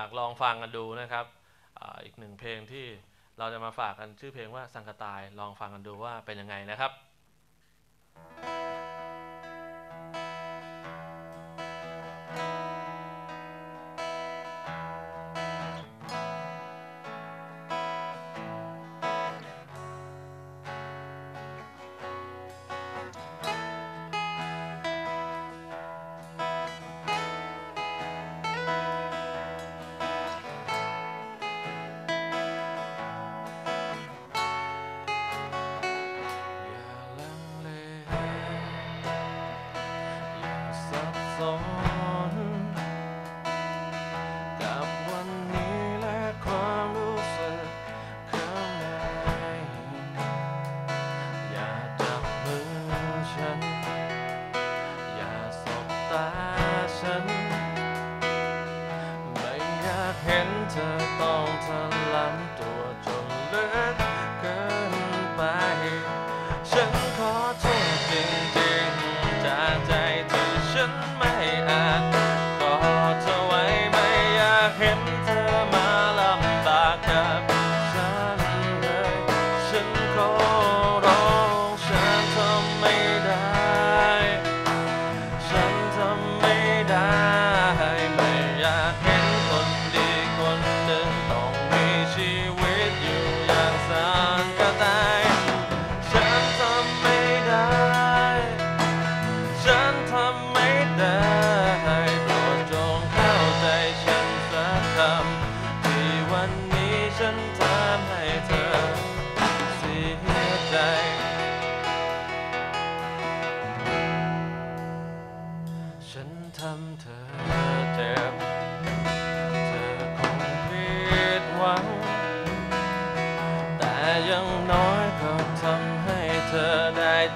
ากลองฟังกันดูนะครับอีกหนึ่งเพลงที่เราจะมาฝากกันชื่อเพลงว่าสังกตายลองฟังกันดูว่าเป็นยังไงนะครับ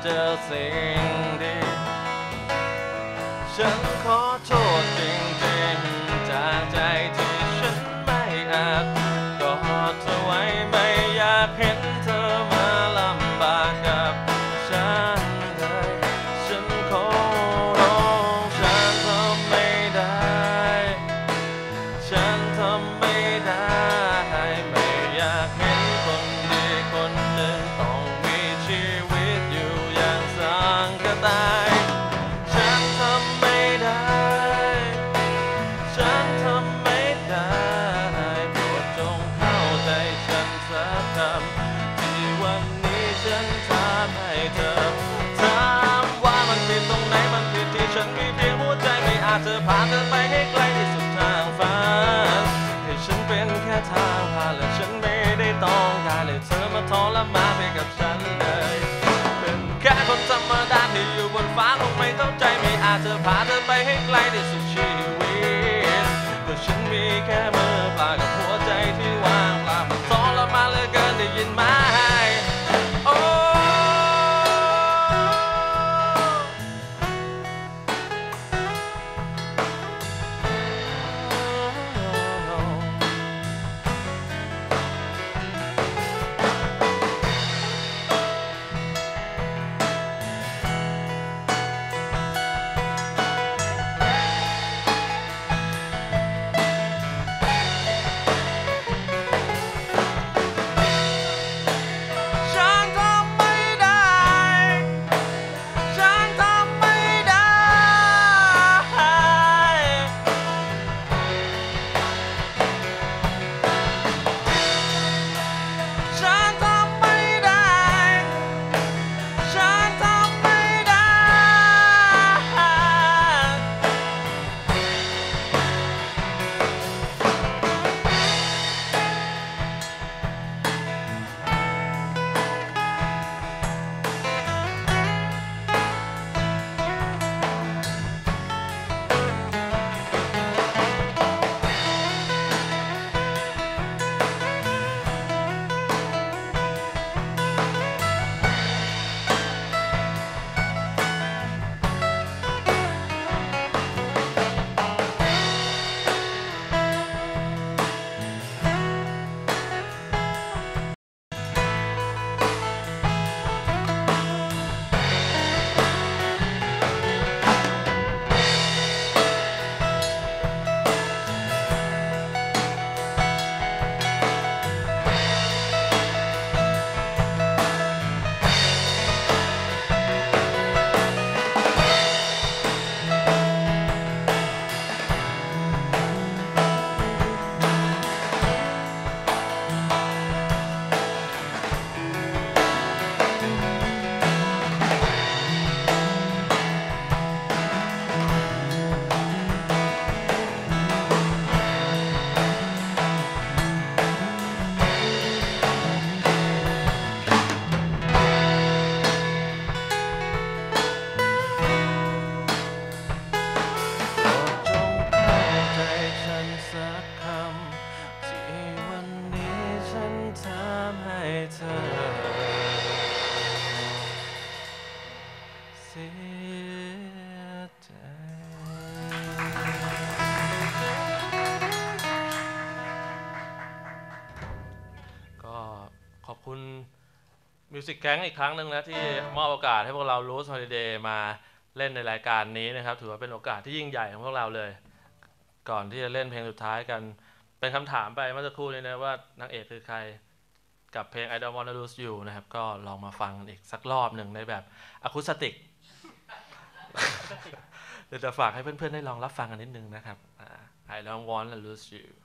เจอสิ่งดี ฉันขอโทษ ทรมานไปกับฉันเลย เป็นแค่คนธรรมดาที่อยู่บนฟ้าคงไม่เข้าใจไม่อาจจะพาเธอไปให้ไกลในสุดชีวิตแต่ฉันมีแค่มือเปล่ากับหัวใจที่ว่างเปล่ามันทรมานเลยกัน มิวสิกแก๊งอีกครั้งหนึ่งนะที่มอบโอกาสให้พวกเรารู้ h ฮ l i เดย์มาเล่นในรายการนี้นะครับ ถือว่าเป็นโอกาสที่ยิ่งใหญ่ของพวกเราเลย ก่อนที่จะเล่นเพลงสุดท้ายกัน เป็นคำถามไปเมื่อสักครู่นี้นะว่านางเอกคือใครกับเพลง I Don't Wanna Lose You นะครับ ก็ลองมาฟังอีกสักรอบหนึ่งในแบบอะคูสติกเดี๋ยวจะฝากให้เพื่อนๆได้ลองรับฟังกันนิดนึงนะครับอ่า I Don't Wanna Lose You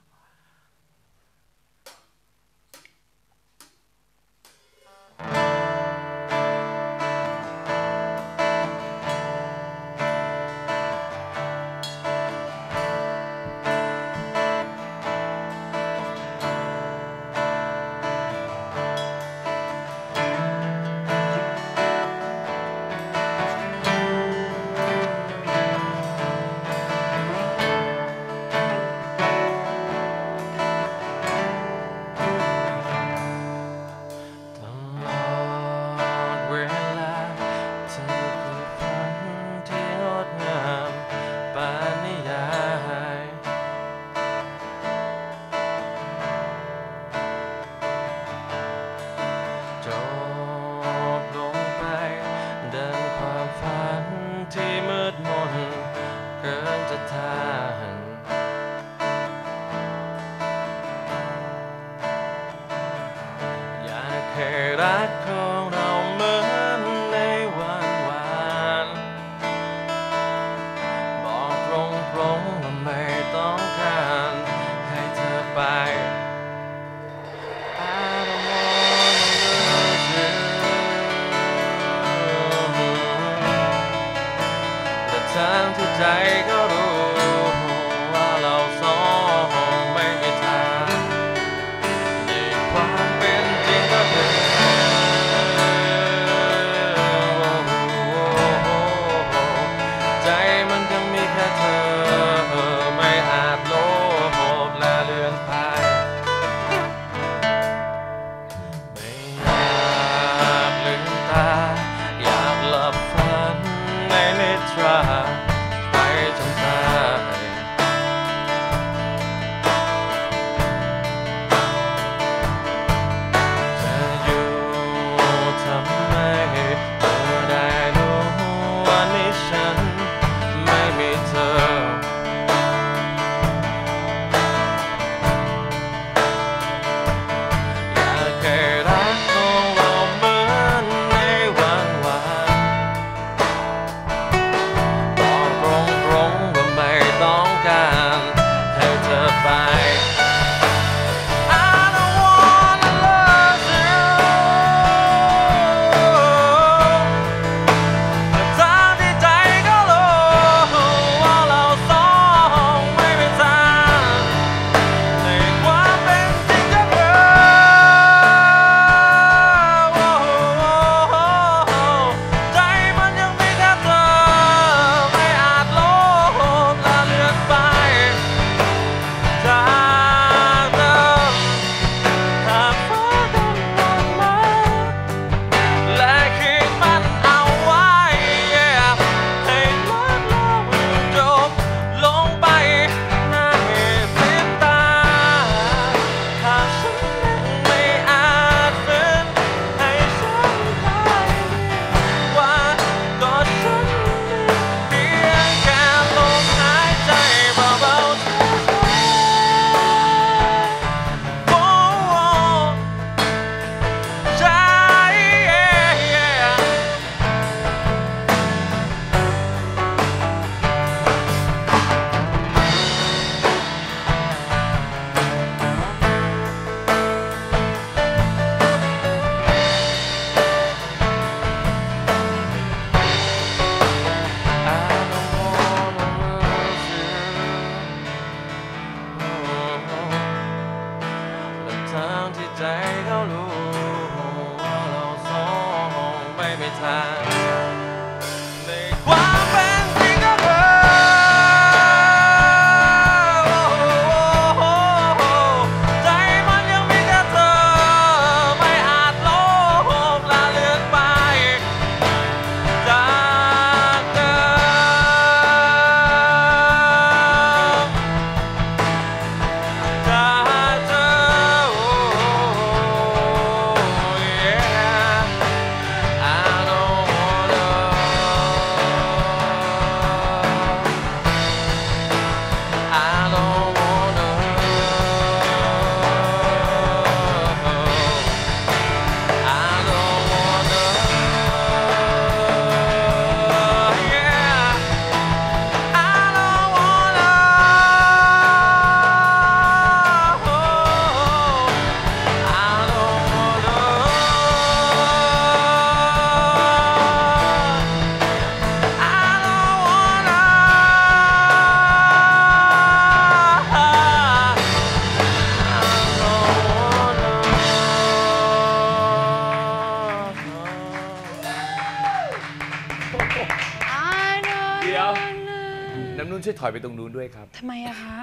ถอยไปตรงนู้นด้วยครับ ทำไมอะคะ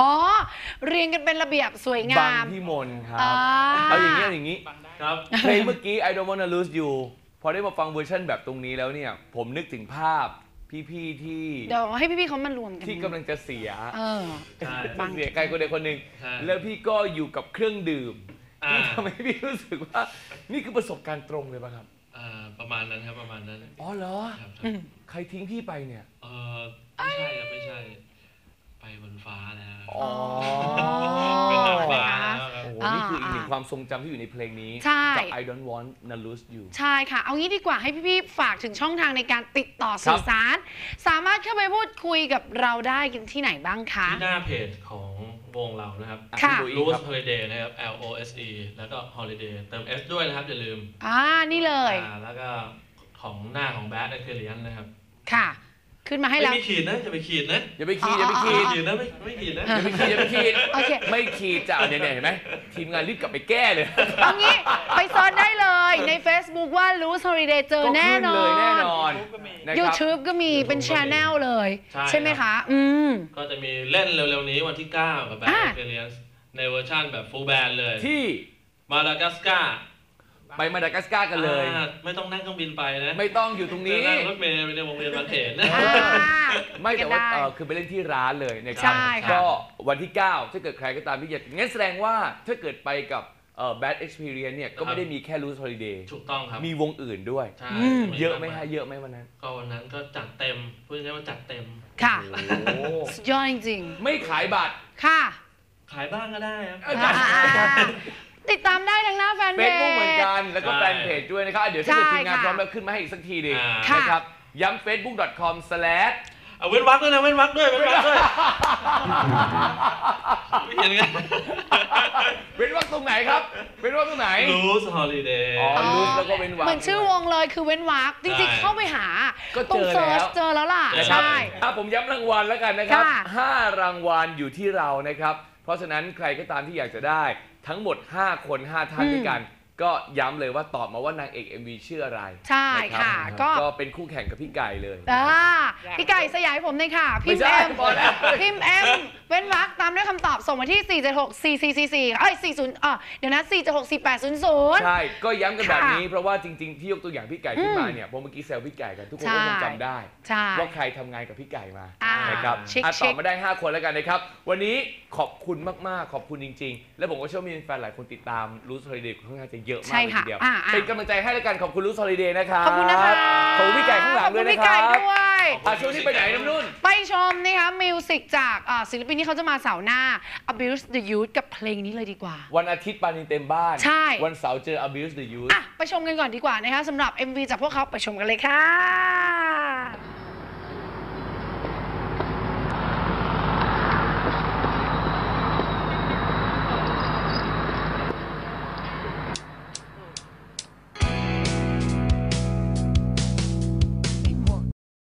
อ๋อ เรียงกันเป็นระเบียบสวยงาบังมพี่มนครับ อ่าเอาอย่างนี้เอาอย่างนี้ครับเพลงเมื่อกี้ I don't wanna lose you พอได้มาฟังเวอร์ชันแบบตรงนี้แล้วเนี่ย ผมนึกถึงภาพพี่ๆที่เดี๋ยวให้พี่ๆเขามารวมกันที่กำลังจะเสีย เออ ใช่บัง เสียใครคนใดคนหนึ่งใช่แล้วพี่ก็อยู่กับเครื่องดื่มอ่า ที่ทำให้พี่รู้สึกว่า นี่คือประสบการณ์ตรงเลยป่ะครับอ่า ประมาณนั้นครับประมาณนั้นอ๋อเหรอ ครับครับอืมใครทิ้งพี่ไปเนี่ย เออไม่ใช่ครับไม่ใช่ ไปบนฟ้าแล้วอ๋อ เป็นนางฟ้าอ๋อแล้วครับโอ้โหอ่านี่คืออีกหนึ่งอ่าความทรงจำที่อยู่ในเพลงนี้ ใช่ กับ I don't want to lose you ใช่ค่ะ เอางี้ดีกว่าให้พี่ๆฝากถึงช่องทางในการติดต่อสื่อสาร สามารถเข้าไปพูดคุยกับเราได้กันที่ไหนบ้างคะ ที่หน้าเพจของ วงเรานะครับอะค่ะพี่รูโบสครับฮอลิเดย์นะครับ L O S E แล้วก็ holiday เติม S ด้วยนะครับ อย่าลืมอ่านี่เลย อ่าแล้วก็ของหน้าของแบดอะเคเลียนนะครับ ค่ะ ขึ้นมาให้ไม่แล้วมีขีดนะอย่าไปขีดนะอย่าไปขีดอย่าไปอ๋อขีด ขีดนะไม่ไม่ขีดนะ อย่าไปขีดอย่าไปขีดโอเค ไม่ขีดจ้ะเนี่ยเนี่ยเห็นไหมทีมงานรีบกลับไปแก้เลย เอางี้ไปเซิร์ชได้เลยใน Facebook ว่า Loose Holiday เจอก็แน่ขึ้นนอเลยแน่น นอนนะครับ YouTube ก็มีเป็น YouTube ก็มี Channel เลย ใช่ ใช่ไหมคะ อืม ก็จะมีเล่นเร็วๆนี้วันที่ 9 กับแบดอ่าอะเคเลียนในเวอร์ชั่นแบบฟูลแบนเลย ที่มาดากัสการ์ ไปมาดากัสการ์กันเลย อ่าไม่ต้องนั่งเครื่องบินไปนะไม่ต้องอยู่ตรงนี้ นั่งรถเมล์ไปในวงเวียนบางเขนเออไม่แต่ว่ากันได้เออคือไปเล่นที่ร้านเลยนะครัใช่ค่ะ ก็วันที่ 9 ถ้าเกิดใครก็ตามที่อยากงั้นแสดงว่าถ้าเกิดไปกับเอ่อ bad experience เนี่ย ก็ไม่ได้มีแค่ loose holiday ถูกต้องครับมีวงอื่นด้วย ใช่อืมจเยอะไหมากฮะมายเยอะไหมวันนั้น ก็วันนั้นก็จัดเต็มพูดง่ายๆว่าจัดเต็ม ค่ะโอ้โหสุดยอดจริงไม่ขายบัตร ๆ ค่ะขายบ้างก็ได้ครับเอ้ยอ่า ติดตามได้ทางหน้าแฟนเฟเพซบุ๊กเหมือนจกัน แล้วก็ใช่ แฟนเพจด้วยนะครับ เดี๋ยวถ้าเกิดใช่ทีมงานค่ะพร้อมแล้วขึ้นมาให้อีกสักทีหนึงอ่าค่ะ นะครับย้ำ facebook.com slash เอาเว้นวักด้วยนะเว้นวักด้วยเว้นวักด้วยไม่เห็นกันเป็นว่าตรงไหนครับเป็นว่าตรงไหน ลูสฮอลิเดย์ อ๋อลูสแล้วก็เว้นวรรคเหมือนชื่อวงเลยคือเว้นวรรคจริงใช่ๆเข้าไปหาก็ตรงเจอเซิร์ชแล้ว เจอแล้วล่ะ นะครับ ใช่ถ้าผมย้ำรางวัลแล้วกันนะครับค่ะ5รางวัลอยู่ที่เรานะครับ เพราะฉะนั้นใครก็ตามที่อยากจะได้ ทั้งหมด 5 คน 5 ท่านด้วยกัน ก็ย้ำเลยว่าตอบมาว่านางเอก MV ชื่ออะไรใช่นรับค่ะก็ ก็เป็นคู่แข่งกับพี่ไก่เลยอ่าพี่ไก่สยายผมเลยค่ะ พิมพ์ไม่ใช่เอ็ม พอแล้ว พิมพ์เอ็มเว้นวรรคตามด้วยคำตอบส่งมาที่ 4 7 6 4 4 4 4เอ้ย40อะเดี๋ยวนะ 4 7 6 4 8 0 0 ใช่ ก็ย้ำกันแบบนี้ค่ะเพราะว่าจริงๆ ที่ยกตัวอย่างพี่ไก่ขึ้นมาอืมเนี่ยเพราะเมื่อกี้แซวพี่ไก่กันทุกคนใช่ก็คงจำได้ ใช่ ว่าใครทำงานกับพี่ไก่มาอ่านะครับชิคอะๆตอบมาได้ 5 คนแล้วกันนะครับ วันนี้ขอบคุณมากๆ ขอบคุณจริง ๆ และผมก็เชื่อว่ามีแฟนหลายคนติดตามรู้ส h ลิเดย์ค่อนข้างจะเยอะมากใช่เลยค่ะทีเดียวอ่าอ่าเป็นกำลังใจให้แล้วกันขอบคุณรู้ส h ลิเดย์นะครับ ขอบคุณนะคะขอบคุณพี่ไก่ข้างหลังด้วยนะคขอบคุณพี่ไก่รับด้วยอะช่วงนี้ไปไหนน้ำนุ่น ไปชมนะคะมิวสิกจากอ่าศิลปินที่เขาจะมาเสาร์หน้า Abuse the Youth กับเพลงนี้เลยดีกว่า วันอาทิตย์ปานินเต็มบ้าน ใช่ วันเสาร์เจอ abuse the youth อะไปชมกันก่อนดีกว่านะคะสำหรับ MV จากพวกเขาไปชมกันเลยค่ะ